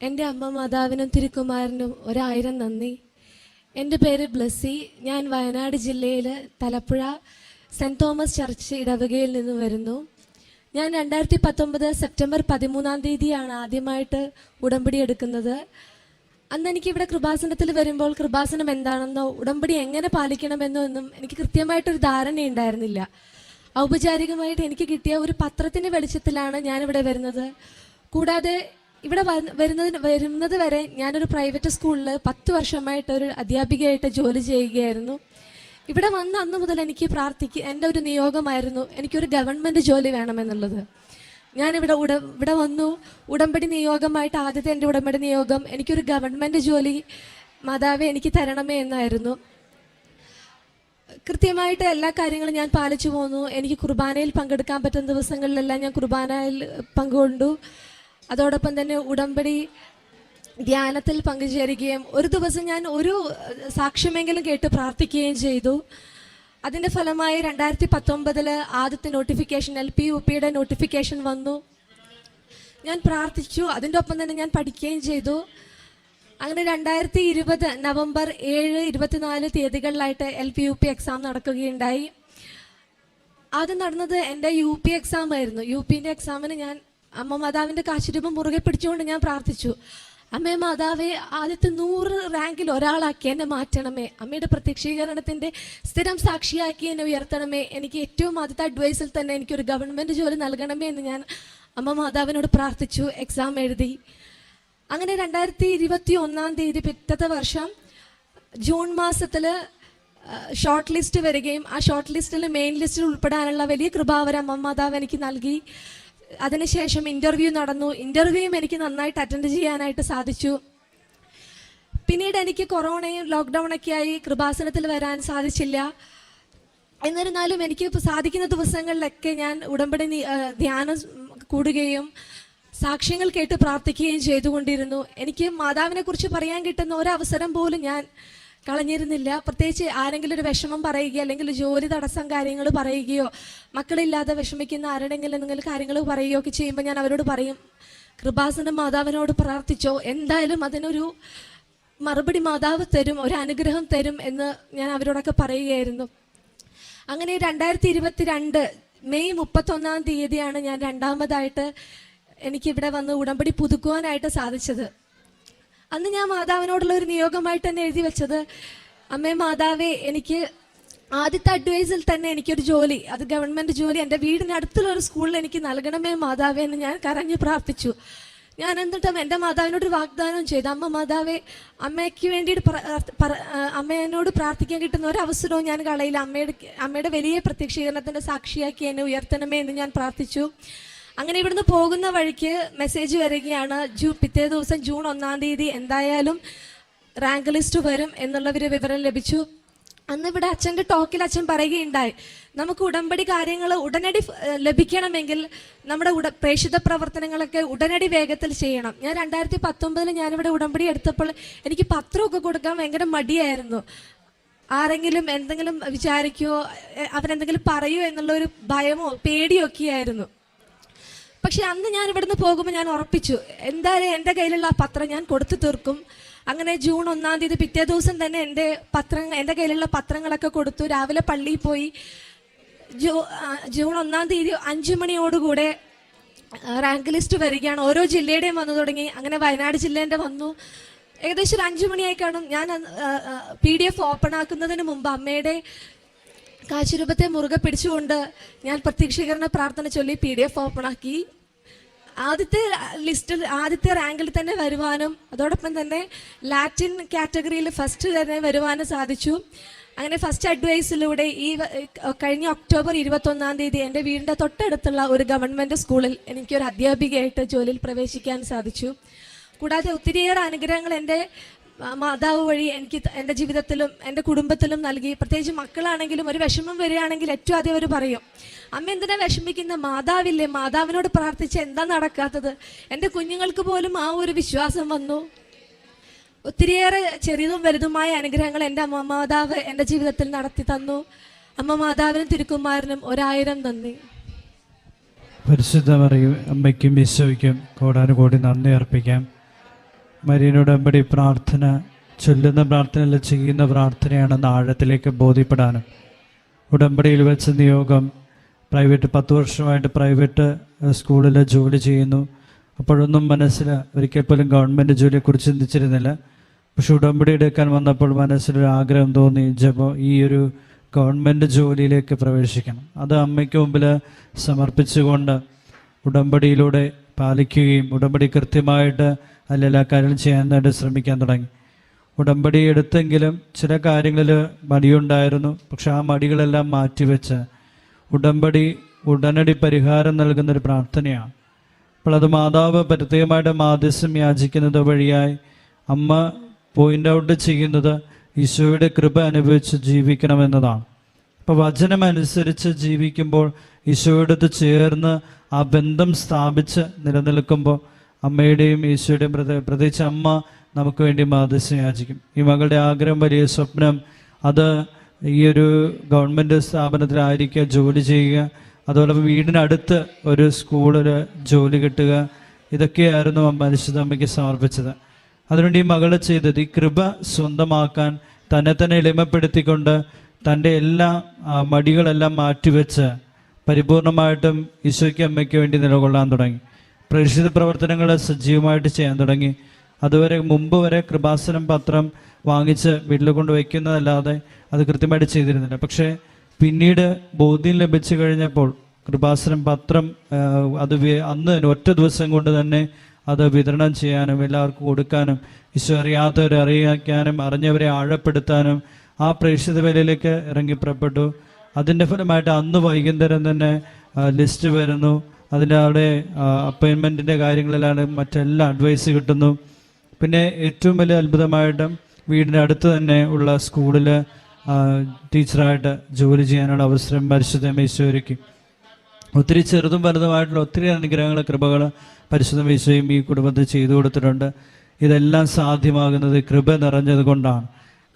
എന്റെ അമ്മ മാതാവിനും തിരുക്കുമാരനും ഒരായിരം നന്ദി. എന്റെ പേര് ബ്ലസ്സി ഞാൻ വയനാട് ജില്ലയിൽ തലപ്പുഴ സെന്റ് തോമസ് ചർച്ച് ഇടവകയിൽ നിന്ന് വരുന്നു. ഞാൻ രണ്ടായിരത്തി പത്തൊമ്പത് സെപ്റ്റംബർ പതിമൂന്നാം തീയതിയാണ് ആദ്യമായിട്ട് ഉടമ്പടി എടുക്കുന്നത്. അന്ന് എനിക്ക് ഇവിടെ കൃപാസനത്തിൽ വരുമ്പോൾ കൃപാസനം എന്താണെന്നോ ഉടമ്പടി എങ്ങനെ പാലിക്കണമെന്നോ ഒന്നും എനിക്ക് കൃത്യമായിട്ടൊരു ധാരണയുണ്ടായിരുന്നില്ല. ഔപചാരികമായിട്ട് എനിക്ക് കിട്ടിയ ഒരു പത്രത്തിന്റെ വെളിച്ചത്തിലാണ് ഞാനിവിടെ വരുന്നത്. കൂടാതെ ഇവിടെ വരുന്നതിന് വരുന്നത് വരെ ഞാനൊരു പ്രൈവറ്റ് സ്കൂളിൽ പത്ത് വർഷമായിട്ട് ഒരു അധ്യാപികയായിട്ട് ജോലി ചെയ്യുകയായിരുന്നു. ഇവിടെ വന്ന അന്ന് മുതൽ എനിക്ക് പ്രാർത്ഥിക്കുക എന്റെ ഒരു നിയോഗമായിരുന്നു എനിക്കൊരു ഗവൺമെന്റ് ജോലി വേണമെന്നുള്ളത്. ഞാനിവിടെ ഉട ഇവിടെ വന്നു. ഉടമ്പടി നിയോഗമായിട്ട് ആദ്യത്തെ എന്റെ ഉടമ്പടി നിയോഗം എനിക്കൊരു ഗവൺമെന്റ് ജോലി മാതാവെ എനിക്ക് തരണമേ എന്നായിരുന്നു. കൃത്യമായിട്ട് എല്ലാ കാര്യങ്ങളും ഞാൻ പാലിച്ചു പോന്നു. എനിക്ക് കുർബാനയിൽ പങ്കെടുക്കാൻ പറ്റുന്ന ദിവസങ്ങളിലെല്ലാം ഞാൻ കുർബാനയിൽ പങ്കുകൊണ്ടു. അതോടൊപ്പം തന്നെ ഉടമ്പടി ധ്യാനത്തിൽ പങ്കുചേരുകയും ഒരു ദിവസം ഞാൻ ഒരു സാക്ഷ്യമെങ്കിലും കേട്ട് പ്രാർത്ഥിക്കുകയും ചെയ്തു. അതിന്റെ ഫലമായി രണ്ടായിരത്തി പത്തൊമ്പതിൽ ആദ്യത്തെ നോട്ടിഫിക്കേഷൻ എൽ പി യു പിയുടെ നോട്ടിഫിക്കേഷൻ വന്നു. ഞാൻ പ്രാർത്ഥിച്ചു. അതിന്റെ ഒപ്പം തന്നെ ഞാൻ പഠിക്കുകയും ചെയ്തു. അങ്ങനെ രണ്ടായിരത്തി ഇരുപത് നവംബർ ഏഴ് ഇരുപത്തിനാല് തീയതികളിലായിട്ട് L P U P exam നടക്കുകയുണ്ടായി. ആദ്യം നടന്നത് എന്റെ യു പി എക്സാം ആയിരുന്നു. യു പിന്റെ എക്സാമിന് ഞാൻ അമ്മ മാതാവിന്റെ കാശുരൂപം മുറുകെ പിടിച്ചുകൊണ്ട് ഞാൻ പ്രാർത്ഥിച്ചു. അമ്മേ മാതാവേ ആദ്യത്തെ നൂറ് റാങ്കിൽ ഒരാളാക്കി എന്നെ മാറ്റണമേ. അമ്മയുടെ പ്രത്യക്ഷീകരണത്തിന്റെ സ്ഥിരം സാക്ഷിയാക്കി എന്നെ ഉയർത്തണമേ. എനിക്ക് ഏറ്റവും ആദ്യത്തെ അഡ്വൈസിൽ തന്നെ എനിക്കൊരു ഗവൺമെന്റ് ജോലി നൽകണമേ എന്ന് ഞാൻ അമ്മ മാതാവിനോട് പ്രാർത്ഥിച്ചു. എക്സാം എഴുതി. അങ്ങനെ രണ്ടായിരത്തി ഇരുപത്തി ഒന്നാം തീയതി പിറ്റത്തെ വർഷം ജൂൺ മാസത്തിൽ ഷോർട്ട് ലിസ്റ്റ് വരികയും ആ ഷോർട്ട് ലിസ്റ്റിൽ മെയിൻ ലിസ്റ്റിൽ ഉൾപ്പെടാനുള്ള വലിയ കൃപാവരം അമ്മ മാതാവ് എനിക്ക് നൽകി. അതിനുശേഷം ഇന്റർവ്യൂ നടന്നു. ഇന്റർവ്യൂവും എനിക്ക് നന്നായിട്ട് അറ്റൻഡ് ചെയ്യാനായിട്ട് സാധിച്ചു. പിന്നീട് എനിക്ക് കൊറോണയും ലോക്ക്ഡൗണൊക്കെ ആയി കൃപാസനത്തിൽ വരാൻ സാധിച്ചില്ല. എന്നിരുന്നാലും എനിക്ക് സാധിക്കുന്ന ദിവസങ്ങളിലൊക്കെ ഞാൻ ഉടമ്പടി ധ്യാനം കൂടുകയും സാക്ഷ്യങ്ങൾ കേട്ട് പ്രാർത്ഥിക്കുകയും ചെയ്തുകൊണ്ടിരുന്നു. എനിക്ക് മാതാവിനെ കുറിച്ച് പറയാൻ കിട്ടുന്ന ഒരവസരം പോലും ഞാൻ കളഞ്ഞിരുന്നില്ല. പ്രത്യേകിച്ച് ആരെങ്കിലും ഒരു വിഷമം പറയുകയോ അല്ലെങ്കിൽ ജോലി തടസ്സം കാര്യങ്ങൾ പറയുകയോ മക്കളില്ലാതെ വിഷമിക്കുന്ന ആരുടെങ്കിലും എന്തെങ്കിലും കാര്യങ്ങൾ പറയുകയോ ഒക്കെ ചെയ്യുമ്പോൾ ഞാൻ അവരോട് പറയും കൃപാസന മാതാവിനോട് പ്രാർത്ഥിച്ചോ. എന്തായാലും അതിനൊരു മറുപടി മാതാവ് തരും ഒരു അനുഗ്രഹം തരും എന്ന് ഞാൻ അവരോടൊക്കെ പറയുകയായിരുന്നു. അങ്ങനെ രണ്ടായിരത്തി ഇരുപത്തി രണ്ട് മെയ് മുപ്പത്തൊന്നാം തീയതിയാണ് ഞാൻ രണ്ടാമതായിട്ട് എനിക്കിവിടെ വന്ന് ഉടമ്പടി പുതുക്കുവാനായിട്ട് സാധിച്ചത്. അന്ന് ഞാൻ മാതാവിനോടുള്ള ഒരു നിയോഗമായിട്ട് തന്നെ എഴുതി വെച്ചത് അമ്മേ മാതാവേ എനിക്ക് ആദ്യത്തെ അഡ്വൈസിൽ തന്നെ എനിക്കൊരു ജോലി അത് ഗവൺമെന്റ് ജോലി എന്റെ വീടിനടുത്തുള്ള ഒരു സ്കൂളിൽ എനിക്ക് നൽകണമേ മാതാവേ എന്ന് ഞാൻ കരഞ്ഞു പ്രാർത്ഥിച്ചു. ഞാൻ എന്നിട്ടും എന്റെ മാതാവിനോട് വാഗ്ദാനം ചെയ്തു അമ്മ മാതാവേ അമ്മയ്ക്ക് വേണ്ടിയിട്ട് അമ്മേനോട് പ്രാർത്ഥിക്കാൻ കിട്ടുന്ന ഒരു അവസരവും ഞാൻ കളയില്ല. അമ്മയുടെ അമ്മയുടെ വലിയ പ്രത്യക്ഷീകരണത്തിന്റെ സാക്ഷിയാക്കി എന്നെ ഉയർത്തണമേ എന്ന് ഞാൻ പ്രാർത്ഥിച്ചു. അങ്ങനെ ഇവിടുന്ന് പോകുന്ന വഴിക്ക് മെസ്സേജ് വരികയാണ്. ജൂ പിറ്റേ ദിവസം ജൂൺ ഒന്നാം തീയതി എന്തായാലും റാങ്ക് ലിസ്റ്റ് വരും എന്നുള്ള ഒരു വിവരം ലഭിച്ചു. അന്ന് ഇവിടെ അച്ഛന്റെ ടോക്കിൽ അച്ഛൻ പറയുകയുണ്ടായി. നമുക്ക് ഉടമ്പടി കാര്യങ്ങൾ ഉടനടി ലഭിക്കണമെങ്കിൽ നമ്മുടെ ഉട പ്രേക്ഷിത പ്രവർത്തനങ്ങളൊക്കെ ഉടനടി വേഗത്തിൽ ചെയ്യണം. ഞാൻ രണ്ടായിരത്തി പത്തൊമ്പതിൽ ഞാനിവിടെ ഉടമ്പടി എടുത്തപ്പോൾ എനിക്ക് പത്രമൊക്കെ കൊടുക്കാൻ ഭയങ്കര മടിയായിരുന്നു. ആരെങ്കിലും എന്തെങ്കിലും വിചാരിക്കുമോ അവരെന്തെങ്കിലും പറയുമോ എന്നുള്ള ഒരു ഭയമോ പേടിയൊക്കെയായിരുന്നു. പക്ഷെ അന്ന് ഞാൻ ഇവിടുന്ന് പോകുമ്പോൾ ഞാൻ ഉറപ്പിച്ചു എന്തായാലും എന്റെ കയ്യിലുള്ള ആ പത്രം ഞാൻ കൊടുത്തു തീർക്കും. അങ്ങനെ ജൂൺ ഒന്നാം തീയതി പിറ്റേ ദിവസം തന്നെ എന്റെ പത്രങ്ങൾ എന്റെ കയ്യിലുള്ള പത്രങ്ങളൊക്കെ കൊടുത്തു. രാവിലെ പള്ളിയിൽ പോയി. ജൂ ജൂൺ ഒന്നാം തീയതി അഞ്ചു മണിയോടുകൂടെ റാങ്ക് ലിസ്റ്റ് വരികയാണ്. ഓരോ ജില്ലയുടെയും വന്നു തുടങ്ങി. അങ്ങനെ വയനാട് ജില്ലേന്റെ വന്നു. ഏകദേശം ഒരു അഞ്ചു മണിയായി കാണും ഞാൻ പി ഡി എഫ് ഓപ്പൺ ആക്കുന്നതിന് മുമ്പ് അമ്മയുടെ കാശുരൂപത്തെ മുറുകെ പിടിച്ചുകൊണ്ട് ഞാൻ പ്രത്യക്ഷീകരണ പ്രാർത്ഥന ചൊല്ലി പി ഡി എഫ് ഓപ്പൺ ആക്കി. ആദ്യത്തെ ലിസ്റ്റിൽ ആദ്യത്തെ റാങ്കിൽ തന്നെ വരുവാനും അതോടൊപ്പം തന്നെ ലാറ്റിൻ കാറ്റഗറിയിൽ ഫസ്റ്റ് തന്നെ വരുവാനും സാധിച്ചു. അങ്ങനെ ഫസ്റ്റ് അഡ്വൈസിലൂടെ ഈ കഴിഞ്ഞ ഒക്ടോബർ ഇരുപത്തൊന്നാം തീയതി എന്റെ വീടിന്റെ തൊട്ടടുത്തുള്ള ഒരു ഗവൺമെന്റ് സ്കൂളിൽ എനിക്കൊരു അധ്യാപികയായിട്ട് ജോലിയിൽ പ്രവേശിക്കാൻ സാധിച്ചു. കൂടാതെ ഒത്തിരിയേറെ അനുഗ്രഹങ്ങൾ എന്റെ മാതാവ് വഴി എനിക്ക് എന്റെ ജീവിതത്തിലും എന്റെ കുടുംബത്തിലും നൽകി. പ്രത്യേകിച്ച് മക്കളാണെങ്കിലും ഒരു വിഷമം വരികയാണെങ്കിൽ ഏറ്റവും ആദ്യം അവർ പറയും അമ്മ എന്തിനാ വിഷമിക്കുന്ന? മാതാവില്ലേ? മാതാവിനോട് പ്രാർത്ഥിച്ച് എന്താ നടക്കാത്തത്? എന്റെ കുഞ്ഞുങ്ങൾക്ക് പോലും ആ ഒരു വിശ്വാസം വന്നു. ഒത്തിരിയേറെ ചെറിയതും വലുതുമായ അനുഗ്രഹങ്ങൾ എന്റെ അമ്മ മാതാവ് എന്റെ ജീവിതത്തിൽ നടത്തി തന്നു. അമ്മ മാതാവിനും തിരുക്കുമാരനും ഒരായിരം നന്ദി. പരിശുദ്ധ പറയും അമ്മയ്ക്കും ഈശോയ്ക്കും കോടാനുകോടി നന്ദി അർപ്പിക്കാം. മരിയനുടമ്പടി പ്രാർത്ഥന ചൊല്ലുന്ന പ്രാർത്ഥനയല്ല ചെയ്യുന്ന പ്രാർത്ഥനയാണെന്ന് ആഴത്തിലേക്ക് ബോധ്യപ്പെടാനും. ഉടമ്പടിയിൽ വെച്ച നിയോഗം പ്രൈവറ്റ് പത്ത് വർഷമായിട്ട് പ്രൈവറ്റ് സ്കൂളിൽ ജോലി ചെയ്യുന്നു. അപ്പോഴൊന്നും മനസ്സിൽ ഒരിക്കൽ പോലും ഗവൺമെന്റ് ജോലിയെക്കുറിച്ച് ചിന്തിച്ചിരുന്നില്ല. പക്ഷെ ഉടമ്പടി എടുക്കാൻ വന്നപ്പോൾ മനസ്സിലൊരു ആഗ്രഹം തോന്നി ജപം ഈ ഒരു ഗവൺമെന്റ് ജോലിയിലേക്ക് പ്രവേശിക്കണം. അത് അമ്മയ്ക്ക് മുമ്പിൽ സമർപ്പിച്ചുകൊണ്ട് ഉടമ്പടിയിലൂടെ പാലിക്കുകയും ഉടമ്പടി കൃത്യമായിട്ട് അല്ലെല്ലാ കാര്യങ്ങളും ചെയ്യാനായിട്ട് ശ്രമിക്കാൻ തുടങ്ങി. ഉടമ്പടി എടുത്തെങ്കിലും ചില കാര്യങ്ങളിൽ മടിയുണ്ടായിരുന്നു. പക്ഷെ ആ മടികളെല്ലാം മാറ്റിവെച്ച് ഉടമ്പടി ഉടനടി പരിഹാരം നൽകുന്നൊരു പ്രാർത്ഥനയാണ്. അപ്പോൾ അത് മാതാവ് പ്രത്യേകമായിട്ട് മാധ്യസ്യം യാചിക്കുന്നത് വഴിയായി അമ്മ പോയിന്റ് ഔട്ട് ചെയ്യുന്നത് ഈശോയുടെ കൃപ അനുഭവിച്ച് ജീവിക്കണമെന്നതാണ്. അപ്പോൾ വചനം അനുസരിച്ച് ജീവിക്കുമ്പോൾ ഈശോയോടത്ത് ചേർന്ന് ആ ബന്ധം സ്ഥാപിച്ച് നിലനിൽക്കുമ്പോൾ അമ്മയുടെയും ഈശോയുടെയും പ്രത്യേക പ്രത്യേകിച്ച് അമ്മ നമുക്ക് വേണ്ടി മാതൃശ യാചിക്കും ഈ മകളുടെ ആഗ്രഹം വലിയ സ്വപ്നം അത് ഈ ഒരു ഗവൺമെന്റ് സ്ഥാപനത്തിലായിരിക്കുക ജോലി ചെയ്യുക അതുപോലെ വീടിനടുത്ത് ഒരു സ്കൂളിൽ ജോലി കിട്ടുക ഇതൊക്കെയായിരുന്നു പരിശുദ്ധ അമ്മയ്ക്ക് സമർപ്പിച്ചത്. അതിനുവേണ്ടി ഈ മകൾ ചെയ്തത് ഈ കൃപ സ്വന്തമാക്കാൻ തന്നെ തന്നെ എളിമപ്പെടുത്തിക്കൊണ്ട് തന്റെ എല്ലാ മടികളെല്ലാം മാറ്റിവെച്ച് പരിപൂർണമായിട്ടും ഈശോയ്ക്ക് അമ്മയ്ക്ക് വേണ്ടി നിലകൊള്ളാൻ തുടങ്ങി. പ്രേക്ഷിത പ്രവർത്തനങ്ങൾ സജീവമായിട്ട് ചെയ്യാൻ തുടങ്ങി. അതുവരെ മുമ്പ് വരെ കൃപാസനം പത്രം വാങ്ങിച്ച് വീട്ടിൽ കൊണ്ട് വയ്ക്കുന്നതല്ലാതെ അത് കൃത്യമായിട്ട് ചെയ്തിരുന്നില്ല. പക്ഷേ പിന്നീട് ബോധ്യം ലഭിച്ചു കഴിഞ്ഞപ്പോൾ കൃപാസനം പത്രം അത് അന്ന് തന്നെ ഒറ്റ ദിവസം കൊണ്ട് തന്നെ അത് വിതരണം ചെയ്യാനും എല്ലാവർക്കും കൊടുക്കാനും ഈശോ അറിയാത്തവരെ അറിയിക്കാനും അറിഞ്ഞവരെ ആഴപ്പെടുത്താനും ആ പ്രേക്ഷിത വേലയിലേക്ക് ഇറങ്ങി പുറപ്പെട്ടു അതിന്റെ ഫലമായിട്ട് അന്ന് വൈകുന്നേരം തന്നെ ലിസ്റ്റ് വരുന്നു. അതിന്റെ അവിടെ അപ്പോയിൻമെന്റിന്റെ കാര്യങ്ങളിലാണ് മറ്റെല്ലാ അഡ്വൈസ് കിട്ടുന്നു. പിന്നെ ഏറ്റവും വലിയ അത്ഭുതമായിട്ടും വീടിന്റെ അടുത്ത് തന്നെ ഉള്ള സ്കൂളിൽ ടീച്ചറായിട്ട് ജോലി ചെയ്യാനുള്ള അവസരം പരിശുദ്ധ ഈശോയ്ക്ക് ഒത്തിരി ചെറുതും വലുതുമായിട്ടുള്ള ഒത്തിരി അനുഗ്രഹങ്ങൾ കൃപകൾ പരിശുദ്ധ ഈശോയും ഈ കുടുംബത്തിൽ ചെയ്തു കൊടുത്തിട്ടുണ്ട്. ഇതെല്ലാം സാധ്യമാകുന്നത് കൃപ നിറഞ്ഞത് കൊണ്ടാണ്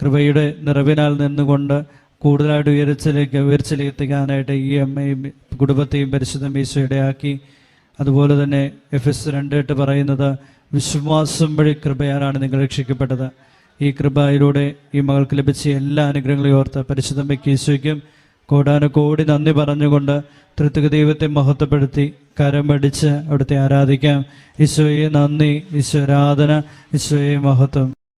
കൃപയുടെ നിറവിനാൽ നിന്നുകൊണ്ട് കൂടുതലായിട്ട് ഉയർച്ചയിലേക്ക് എത്തിക്കാനായിട്ട് ഈ അമ്മയും കുടുംബത്തെയും പരിശുദ്ധ മീശയുടെ ആക്കി. അതുപോലെ തന്നെ എഫ് എസ് രണ്ട് എട്ട് പറയുന്നത് വിശ്വാസം വഴി കൃപയാലാണ് നിങ്ങൾ രക്ഷിക്കപ്പെട്ടത്. ഈ കൃപയിലൂടെ ഈ മകൾക്ക് ലഭിച്ച എല്ലാ അനുഗ്രഹങ്ങളെയും ഓർത്ത് പരിശുദ്ധമ്മയ്ക്ക് ഈശോയ്ക്കും കോടാനുകോടി നന്ദി പറഞ്ഞുകൊണ്ട് തൃത്തുക ദൈവത്തെ മഹത്വപ്പെടുത്തി കരമടിച്ച് അവിടുത്തെ ആരാധിക്കാം. ഈശോയെ നന്ദി ഈശ്വരാധന ഈശോയെ മഹത്വം.